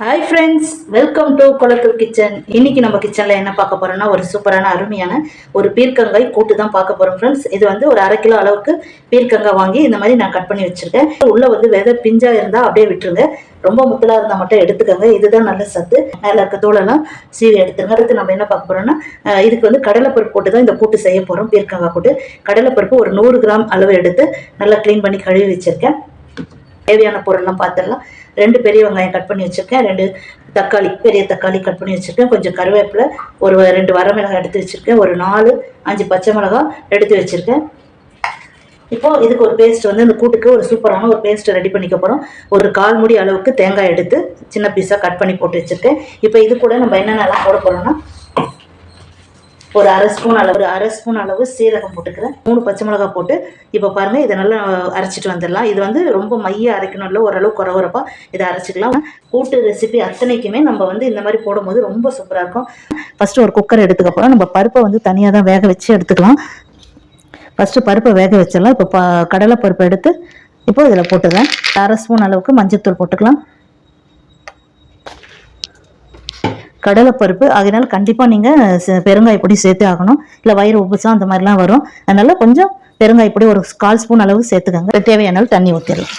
Hi friends welcome to Kulathur kitchen இன்னைக்கு நம்ம கிச்சனில் என்ன பார்க்க போறோம்னா ஒரு சூப்பரான அருமையான ஒரு பீர்க்கங்காய் கூட்டு தான் பார்க்க போறோம் ஃப்ரெண்ட்ஸ் இது வந்து ஒரு அரை கிலோ அளவுக்கு பீர்க்கங்காய் வாங்கி இந்த மாதிரி நான் கட் பண்ணி வச்சிருக்கேன். உள்ள வந்து விதை பிஞ்சா இருந்தால் அப்படியே விட்டுருங்க. ரொம்ப முத்தலாக இருந்தால் மட்டும் எடுத்துக்கோங்க. இதுதான் நல்ல சத்து. மேலே இருக்க தோலெல்லாம் சீவி எடுத்துருங்க. அடுத்து நம்ம என்ன பார்க்க போறோம்னா இதுக்கு வந்து கடலைப்பருப்பு போட்டு தான் இந்த கூட்டு செய்ய போகிறோம் பீர்க்கங்காய் கூட்டு. கடலைப்பருப்பு ஒரு நூறு கிராம் அளவு எடுத்து நல்லா க்ளீன் பண்ணி கழுவி வச்சிருக்கேன். தேவையான பொருள்லாம் பார்த்துடலாம் ரெண்டு பெரிய வெங்காயம் கட் பண்ணி வச்சுருக்கேன். ரெண்டு தக்காளி பெரிய தக்காளி கட் பண்ணி வச்சுருக்கேன். கொஞ்சம் கருவேப்பிலை ஒரு ரெண்டு வரமிளகாய் எடுத்து வச்சுருக்கேன். ஒரு நாலு அஞ்சு பச்சை மிளகாய் எடுத்து வச்சுருக்கேன். இப்போது இதுக்கு ஒரு பேஸ்ட் வந்து இந்த கூட்டுக்கு ஒரு சூப்பரான ஒரு பேஸ்ட் ரெடி பண்ணிக்க போகிறோம் ஒரு கால் மூடி அளவுக்கு தேங்காய் எடுத்து சின்ன பீஸாக கட் பண்ணி போட்டு வச்சுருக்கேன். இப்போ இது கூட நம்ம என்னென்னலாம் போட போகிறோம்னா ஒரு அரை ஸ்பூன் அளவு ஒரு அரை ஸ்பூன் அளவு சீரகம் போட்டுக்கிறேன். மூணு பச்சை மிளகாய் போட்டு இப்போ பாருங்கள் இதை நல்லா அரைச்சிட்டு வந்துடலாம். இது வந்து ரொம்ப மைய அரைக்கணும் இல்லை ஓரளவு குறவரப்பா இதை அரைச்சிக்கலாம். கூட்டு ரெசிபி அத்தனைக்குமே நம்ம வந்து இந்த மாதிரி போடும்போது ரொம்ப சூப்பராக இருக்கும். ஃபஸ்ட்டு ஒரு குக்கர் எடுத்துக்க போகிறோம் நம்ம பருப்பை வந்து தனியாக தான் வேக வச்சு எடுத்துக்கலாம். ஃபஸ்ட்டு பருப்பை வேக வச்சிடலாம். இப்போ ப கடலை பருப்பை எடுத்து இப்போ இதில் போட்டுக்கிறேன். அரை ஸ்பூன் அளவுக்கு மஞ்சத்தூள் போட்டுக்கலாம். கடலைப்பருப்பு. அதனால கண்டிப்பாக நீங்கள் பெருங்காய பொடி சேர்த்தே ஆகணும். இல்லை வயிறு உப்புசம் அந்த மாதிரிலாம் வரும். அதனால கொஞ்சம் பெருங்காய பொடி ஒரு கால் ஸ்பூன் அளவு சேர்த்துக்கோங்க. தேவையான அளவு தண்ணி ஊற்றிடலாம்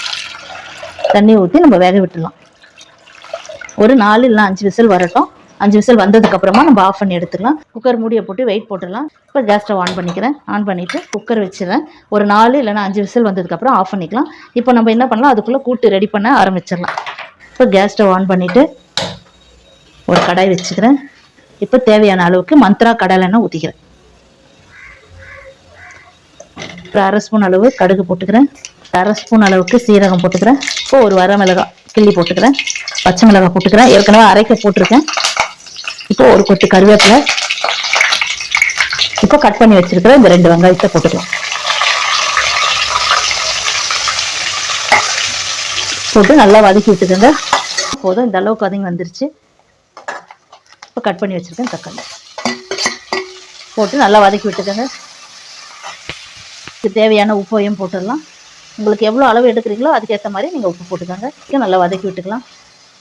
தண்ணி ஊற்றி நம்ம வேக விட்டுடலாம். ஒரு நாலு இல்லை அஞ்சு விசில் வரட்டும். அஞ்சு விசில் வந்ததுக்கு அப்புறமா நம்ம ஆஃப் பண்ணி எடுத்துக்கலாம். குக்கர் மூடியை போட்டு வெயிட் போட்டுடலாம். இப்போ கேஸ் ஸ்டவ் ஆன் பண்ணிக்கிறேன். ஆன் பண்ணிவிட்டு குக்கர் வச்சிடறேன். ஒரு நாலு இல்லைன்னா அஞ்சு விசில் வந்ததுக்கப்புறம் ஆஃப் பண்ணிக்கலாம். இப்போ நம்ம என்ன பண்ணலாம்? அதுக்குள்ளே கூட்டு ரெடி பண்ண ஆரம்பிச்சிடலாம். இப்போ கேஸ் ஸ்டவ் ஆன் பண்ணிவிட்டு ஒரு கடாய் வச்சுக்கிறேன். இப்போ தேவையான அளவுக்கு மந்த்ரா கடலை எண்ணெய் ஊற்றிக்கிறேன் ஒரு அரை ஸ்பூன் அளவு கடுகு போட்டுக்கிறேன். அரை ஸ்பூன் அளவுக்கு சீரகம் போட்டுக்கிறேன். இப்போ ஒரு வர மிளகாய் கிள்ளி போட்டுக்கிறேன். பச்சை மிளகாய் போட்டுக்கிறேன். ஏற்கனவே அரைக்க போட்டிருக்கேன். இப்போ ஒரு கொத்து கருவேப்பிலை. இப்போ கட் பண்ணி வச்சிருக்கிற இந்த ரெண்டு வெங்காயத்தை போட்டுக்கலாம். போட்டு நல்லா வதக்கி விட்டுக்கோங்க. போதும் இந்த அளவுக்கு வதங்கி வந்துருச்சு. இப்போ கட் பண்ணி வச்சுருக்கேன் தக்காளி. போட்டு நல்லா வதக்கி விட்டுக்கோங்க. இதுக்கு தேவையான உப்பையும் போட்டுடலாம். உங்களுக்கு எவ்வளோ அளவு எடுக்கிறீங்களோ அதுக்கேற்ற மாதிரி நீங்கள் உப்பு போட்டுக்கோங்க. நல்லா வதக்கி விட்டுக்கலாம்.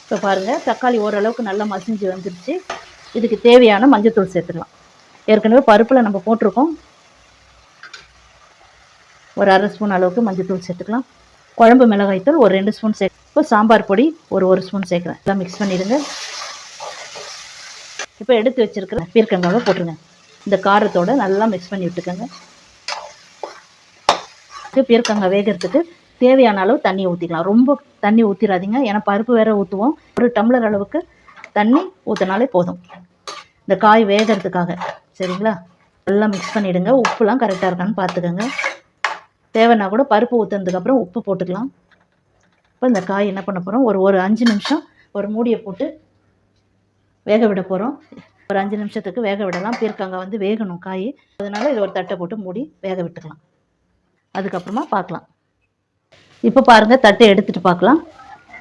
இப்போ பாருங்கள் தக்காளி ஓரளவுக்கு நல்லா மசிஞ்சு வந்துருச்சு. இதுக்கு தேவையான மஞ்சத்தூள் சேர்த்துக்கலாம். ஏற்கனவே பருப்பில் நம்ம போட்டிருக்கோம். ஒரு அரை ஸ்பூன் அளவுக்கு மஞ்சத்தூள் சேர்த்துக்கலாம். குழம்பு மிளகாய்த்தூள் ஒரு ரெண்டு ஸ்பூன் சேர்த்து இப்போ சாம்பார் பொடி ஒரு ஒரு ஸ்பூன் சேர்க்குறேன். எல்லாம் மிக்ஸ் பண்ணிடுங்க. இப்போ எடுத்து வச்சுருக்கிற பீர்க்கங்காவை போட்டுருங்க. இந்த காரத்தோட நல்லா மிக்ஸ் பண்ணி விட்டுக்கோங்க. பீர்க்கங்காய் வேகிறதுக்கு தேவையான அளவு தண்ணி ஊற்றிக்கலாம் ரொம்ப தண்ணி ஊற்றிடாதீங்க ஏன்னா பருப்பு வேற ஊற்றுவோம் ஒரு டம்ளர் அளவுக்கு தண்ணி ஊற்றினாலே போதும். இந்த காய் வேகிறதுக்காக. சரிங்களா? நல்லா மிக்ஸ் பண்ணிவிடுங்க உப்புலாம் கரெக்டாக இருக்கான்னு பார்த்துக்கோங்க தேவைன்னா கூட பருப்பு ஊற்றுனதுக்கப்புறம் உப்பு போட்டுக்கலாம். இப்போ இந்த காய் என்ன பண்ண போகிறோம் ஒரு ஒரு அஞ்சு நிமிஷம் ஒரு மூடியை போட்டு வேக விட போகிறோம் ஒரு அஞ்சு நிமிஷத்துக்கு வேக விடலாம். பீர்க்கங்காய் வந்து வேகணும் காய். அதனால் இதை ஒரு தட்டை போட்டு மூடி வேக விட்டுக்கலாம். அதுக்கப்புறமா பார்க்கலாம். இப்போ பாருங்கள் தட்டை எடுத்துகிட்டு பார்க்கலாம்.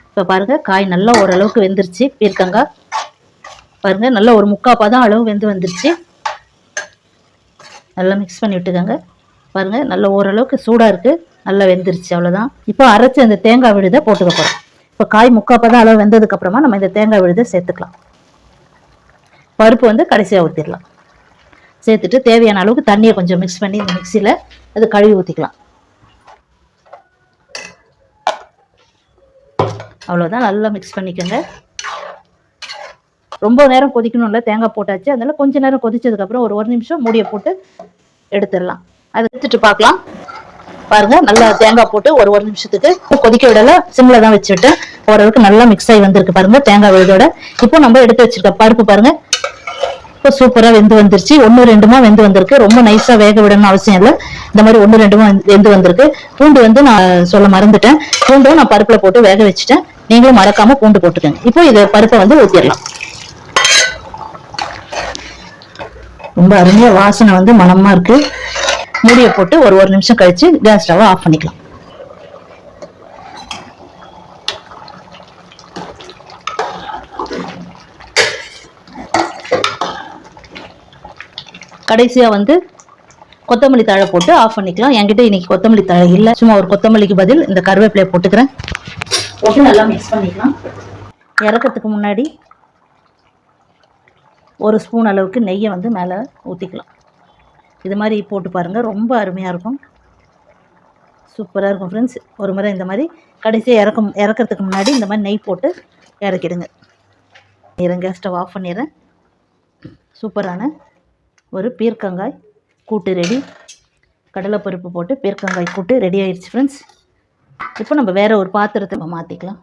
இப்போ பாருங்கள் காய் நல்லா ஓரளவுக்கு வெந்துருச்சு. பீர்க்கங்காய் பாருங்கள் நல்லா ஒரு முக்கால் தான் அளவு வெந்து வந்துருச்சு. நல்லா மிக்ஸ் பண்ணி விட்டுக்கோங்க. பாருங்கள் நல்ல ஓரளவுக்கு சூடாக இருக்குது நல்லா வெந்துருச்சு அவ்வளோதான் இப்போ அரைச்சி அந்த தேங்காய் விழுதை போட்டுக்க போகிறோம் இப்போ காய் முக்கால் தான் அளவு வெந்ததுக்கப்புறமா நம்ம இந்த தேங்காய் விழுதை சேர்த்துக்கலாம். பருப்பு வந்து கடைசியாக ஊற்றிடலாம் சேர்த்துட்டு தேவையான அளவுக்கு தண்ணியை கொஞ்சம் மிக்ஸ் பண்ணி இந்த மிக்சியில் அது கழுவி ஊற்றிக்கலாம் அவ்வளோதான் நல்லா மிக்ஸ் பண்ணிக்கோங்க. ரொம்ப நேரம் கொதிக்கணும்ல தேங்காய் போட்டாச்சு. அதனால கொஞ்ச நேரம் கொதிச்சதுக்கப்புறம் ஒரு ஒரு நிமிஷம் மூடியை போட்டு எடுத்துடலாம். அதை எடுத்துட்டு பார்க்கலாம். பாருங்க நல்லா தேங்காய் போட்டு ஒரு ஒரு நிமிஷத்துக்கு கொதிக்க விடல. சிம்ல தான் வச்சுட்டு ஓரளவுக்கு நல்லா மிக்ஸ் ஆகி வந்திருக்கு பாருங்க தேங்காய் விழுதோட. இப்போ நம்ம எடுத்து வச்சிருக்க பருப்பு பாருங்க இப்போ சூப்பராக வெந்து வந்துருச்சு. ஒன்று ரெண்டுமா வெந்து வந்திருக்கு. ரொம்ப நைஸாக வேக விடணும்னு அவசியம் இல்லை. இந்த மாதிரி ஒன்று ரெண்டுமா வெந்து வந்திருக்கு. பூண்டு வந்து நான் சொல்ல மறந்துட்டேன். பூண்டும் நான் பருப்பில் போட்டு வேக வச்சுட்டேன். நீங்களும் மறக்காம பூண்டு போட்டுக்கோங்க. இப்போ இதை பருப்பை வந்து ஊற்றிடலாம் ரொம்ப அருமையாக வாசனை வந்து மணமா இருக்கு. மூடியை போட்டு ஒரு ஒரு நிமிஷம் கழிச்சு கேஸ் ஸ்டவ் ஆஃப் பண்ணிக்கலாம். கடைசியாக வந்து கொத்தமல்லி தழை போட்டு ஆஃப் பண்ணிக்கலாம். என்கிட்ட இன்னைக்கு கொத்தமல்லி தழை இல்லை. சும்மா ஒரு கொத்தமல்லிக்கு பதில் இந்த கருவேப்பிலையை போட்டுக்கிறேன். போட்டு நல்லா மிக்ஸ் பண்ணிக்கலாம். இறக்கறதுக்கு முன்னாடி ஒரு ஸ்பூன் அளவுக்கு நெய்யை வந்து மேலே ஊற்றிக்கலாம் இது மாதிரி போட்டு பாருங்கள் ரொம்ப அருமையாக இருக்கும். சூப்பராக இருக்கும் ஃப்ரெண்ட்ஸ் ஒரு முறை இந்த மாதிரி கடைசியாக இறக்கும் இறக்கறதுக்கு முன்னாடி இந்த மாதிரி நெய் போட்டு இறக்கிடுங்க. இருங்க ஸ்டவ் ஆஃப் பண்ணிடுறேன். சூப்பரான ஒரு பீர்க்கங்காய் கூட்டு ரெடி. கடலைப்பருப்பு போட்டு பீர்க்கங்காய் கூட்டு ரெடி ஆயிடுச்சு ஃப்ரெண்ட்ஸ் இப்போ நம்ம வேறு ஒரு பாத்திரத்தை நம்ம மாற்றிக்கலாம்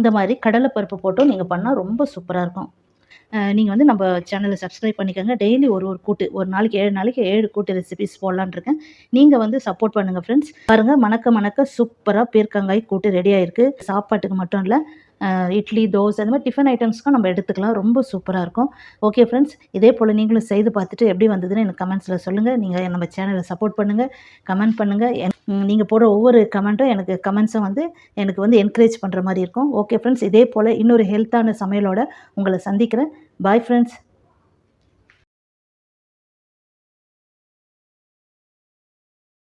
இந்த மாதிரி கடலைப்பருப்பு போட்டும் நீங்கள் பண்ணால் ரொம்ப சூப்பராக இருக்கும். நீங்கள் வந்து நம்ம சேனலை சப்ஸ்கிரைப் பண்ணிக்கோங்க. டெய்லி ஒரு ஒரு கூட்டு ஒரு நாளைக்கு ஏழு நாளைக்கு ஏழு கூட்டு ரெசிபிஸ் போடலான்னு இருக்கேன். நீங்கள் வந்து சப்போர்ட் பண்ணுங்கள் ஃப்ரெண்ட்ஸ் பாருங்கள் மணக்க மணக்க சூப்பராக பீர்க்கங்காய் கூட்டு ரெடி ஆயிருக்கு. சாப்பாட்டுக்கு மட்டும் இல்லை இட்லி தோசை அந்த மாதிரி டிஃபன் ஐட்டம்ஸ்க்கும் நம்ம எடுத்துக்கலாம். ரொம்ப சூப்பராக இருக்கும். ஓகே ஃப்ரெண்ட்ஸ் இதே போல் நீங்களும் செய்து பார்த்துட்டு எப்படி வந்ததுன்னு எனக்கு கமெண்ட்ஸில் சொல்லுங்கள் நீங்கள் நம்ம சேனலை சப்போர்ட் பண்ணுங்கள் கமெண்ட் பண்ணுங்கள் நீங்கள் போடுற ஒவ்வொரு கமெண்ட்டும் எனக்கு கமெண்ட்ஸும் வந்து எனக்கு வந்து என்கரேஜ் பண்ணுற மாதிரி இருக்கும். ஓகே ஃப்ரெண்ட்ஸ் இதே போல் இன்னொரு ஹெல்த்தான சமையலோட உங்களை சந்திக்கிறேன். Bye friends